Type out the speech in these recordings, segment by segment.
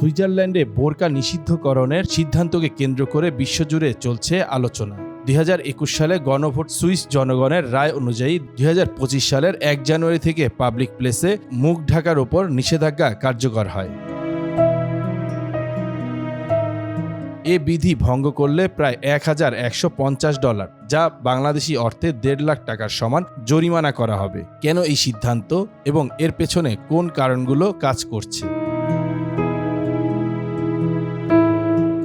সুইজারল্যান্ডে বোরকা নিষিদ্ধকরণের সিদ্ধান্তকে কেন্দ্র করে বিশ্বজুড়ে চলছে আলোচনা। দুই হাজার একুশ সালে গণভোট সুইস জনগণের রায় অনুযায়ী দুই হাজার পঁচিশ সালের এক জানুয়ারি থেকে পাবলিক প্লেসে মুখ ঢাকার ওপর নিষেধাজ্ঞা কার্যকর হয়। এ বিধি ভঙ্গ করলে প্রায় এক হাজার একশো পঞ্চাশ ডলার, যা বাংলাদেশি অর্থে দেড় লাখ টাকার সমান জরিমানা করা হবে। কেন এই সিদ্ধান্ত এবং এর পেছনে কোন কারণগুলো কাজ করছে?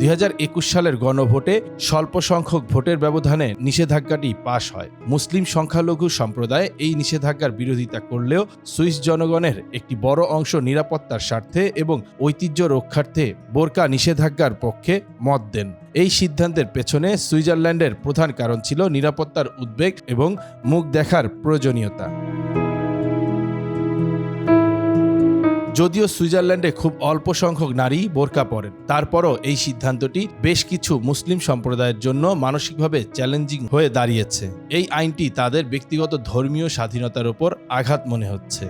দুই হাজার একুশ সালের গণভোটে স্বল্প সংখ্যক ভোটের ব্যবধানে নিষেধাজ্ঞাটি পাশ হয়। মুসলিম সংখ্যালঘু সম্প্রদায় এই নিষেধাজ্ঞার বিরোধিতা করলেও সুইস জনগণের একটি বড় অংশ নিরাপত্তার স্বার্থে এবং ঐতিহ্য রক্ষার্থে বোরকা নিষেধাজ্ঞার পক্ষে মত দেন। এই সিদ্ধান্তের পেছনে সুইজারল্যান্ডের প্রধান কারণ ছিল নিরাপত্তার উদ্বেগ এবং মুখ দেখার প্রয়োজনীয়তা। যদিও সুইজারল্যান্ডে খুব অল্প সংখ্যক নারী বোরকা পরেন, তারপরও এই সিদ্ধান্তটি বেশ কিছু মুসলিম সম্প্রদায়ের জন্য মানসিকভাবে চ্যালেঞ্জিং হয়ে দাঁড়িয়েছে। এই আইনটি তাদের ব্যক্তিগত ধর্মীয় স্বাধীনতার উপর আঘাত মনে হচ্ছে।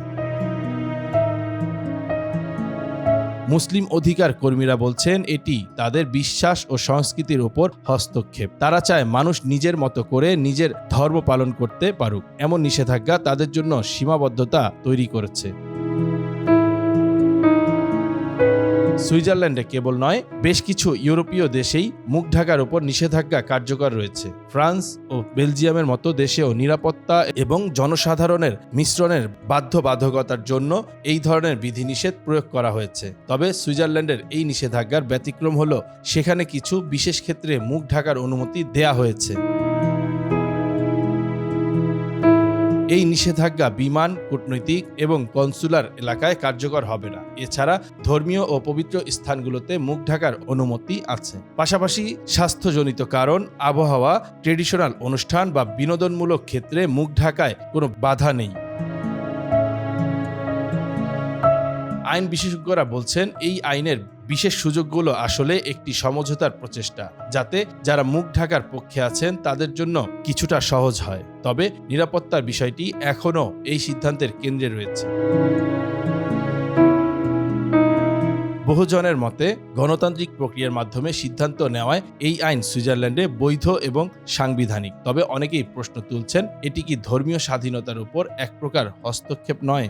মুসলিম অধিকার কর্মীরা বলছেন, এটি তাদের বিশ্বাস ও সংস্কৃতির উপর হস্তক্ষেপ। তারা চায় মানুষ নিজের মতো করে নিজের ধর্ম পালন করতে পারুক। এমন নিষেধাজ্ঞা তাদের জন্য সীমাবদ্ধতা তৈরি করেছে। সুইজারল্যান্ডে কেবল নয়, বেশ কিছু ইউরোপীয় দেশেই মুখ ঢাকার উপর নিষেধাজ্ঞা কার্যকর রয়েছে। ফ্রান্স ও বেলজিয়ামের মতো দেশেও নিরাপত্তা এবং জনসাধারণের মিশ্রণের বাধ্যবাধকতার জন্য এই ধরনের বিধিনিষেধ প্রয়োগ করা হয়েছে। তবে সুইজারল্যান্ডের এই নিষেধাজ্ঞার ব্যতিক্রম হল, সেখানে কিছু বিশেষ ক্ষেত্রে মুখ ঢাকার অনুমতি দেয়া হয়েছে। এই নিষেধাজ্ঞা বিমান, কূটনৈতিক এবং কনসুলার এলাকায় কার্যকর হবে না। এছাড়া ধর্মীয় ও পবিত্র স্থানগুলোতে মুখ ঢাকার অনুমতি আছে। পাশাপাশি স্বাস্থ্যজনিত কারণ, আবহাওয়া, ট্রেডিশনাল অনুষ্ঠান বা বিনোদনমূলক ক্ষেত্রে মুখ ঢাকায় কোনো বাধা নেই। আইন বিশেষজ্ঞরা বলছেন, এই আইনের বিশেষ সুযোগগুলো আসলে একটি সমঝোতার প্রচেষ্টা, যাতে যারা মুখ ঢাকার পক্ষে আছেন তাদের জন্য কিছুটা সহজ হয়। তবে নিরাপত্তার বিষয়টি এখনও এই সিদ্ধান্তের কেন্দ্রে রয়েছে। বহুজনের মতে, গণতান্ত্রিক প্রক্রিয়ার মাধ্যমে সিদ্ধান্ত নেওয়ায় এই আইন সুইজারল্যান্ডে বৈধ এবং সাংবিধানিক। তবে অনেকেই প্রশ্ন তুলছেন, এটি কি ধর্মীয় স্বাধীনতার উপর এক প্রকার হস্তক্ষেপ নয়?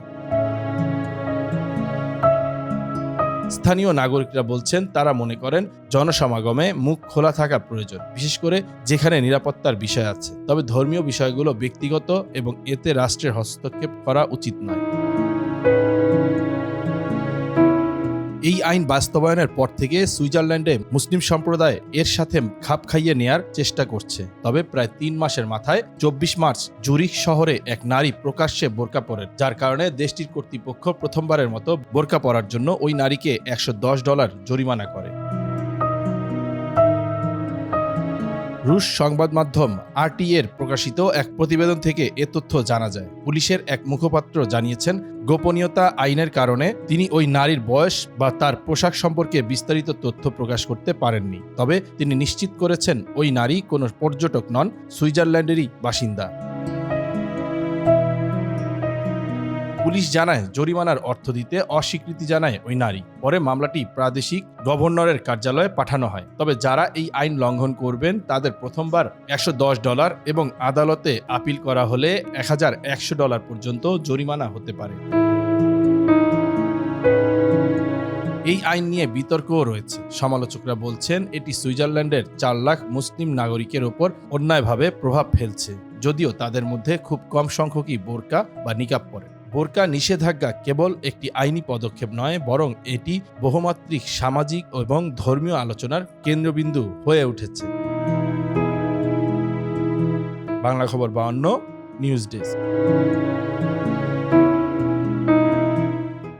স্থানীয় নাগরিকরা বলছেন, তারা মনে করেন জনসমাগমে মুখ খোলা থাকা প্রয়োজন, বিশেষ করে যেখানে নিরাপত্তার বিষয় আছে। তবে ধর্মীয় বিষয়গুলো ব্যক্তিগত এবং এতে রাষ্ট্রের হস্তক্ষেপ করা উচিত নয়। এই আইন বাস্তবায়নের পর থেকে সুইজারল্যান্ডে মুসলিম সম্প্রদায় এর সাথে খাপ খাইয়ে নেয়ার চেষ্টা করছে। তবে প্রায় তিন মাসের মাথায় চব্বিশ মার্চ জুরিক শহরে এক নারী প্রকাশ্যে বোরকা পরেন যার কারণে দেশটির কর্তৃপক্ষ প্রথমবারের মতো বোরকা পরার জন্য ওই নারীকে একশো দশ ডলার জরিমানা করে। রুশ সংবাদ মাধ্যম আরটি এর প্রকাশিত এক প্রতিবেদন থেকে এ তথ্য জানা যায়। পুলিশের এক মুখপাত্র জানিয়েছেন, গোপনীয়তা আইনের কারণে তিনি ওই নারীর বয়স বা তার পোশাক সম্পর্কে বিস্তারিত তথ্য প্রকাশ করতে পারেননি। তবে তিনি নিশ্চিত করেছেন, ওই নারী কোনো পর্যটক নন, সুইজারল্যান্ডেরই বাসিন্দা। পুলিশ জানায় জরিমানার অর্থ দিতে অস্বীকৃতি জানায় ওই নারী। পরে মামলাটি প্রাদেশিক গভর্নরের কার্যালয়ে পাঠানো হয়। তবে যারা এই আইন লঙ্ঘন করবেন, তাদের প্রথমবার একশো দশ ডলার এবং আদালতে আপিল করা হলে এক হাজার একশো ডলার পর্যন্ত জরিমানা হতে পারে। এই আইন নিয়ে বিতর্কও রয়েছে। সমালোচকরা বলছেন, এটি সুইজারল্যান্ডের চার লাখ মুসলিম নাগরিকের ওপর অন্যায়ভাবে প্রভাব ফেলছে, যদিও তাদের মধ্যে খুব কম সংখ্যকই বোরকা বা নিকাব পরে। বোরকা নিষেধাজ্ঞা কেবল একটি আইনি পদক্ষেপ নয়, বরং এটি বহুমাত্রিক সামাজিক এবং ধর্মীয় আলোচনার কেন্দ্রবিন্দু হয়ে উঠেছে। বাংলা খবর বাউন্ন, নিউজ ডেস্ক।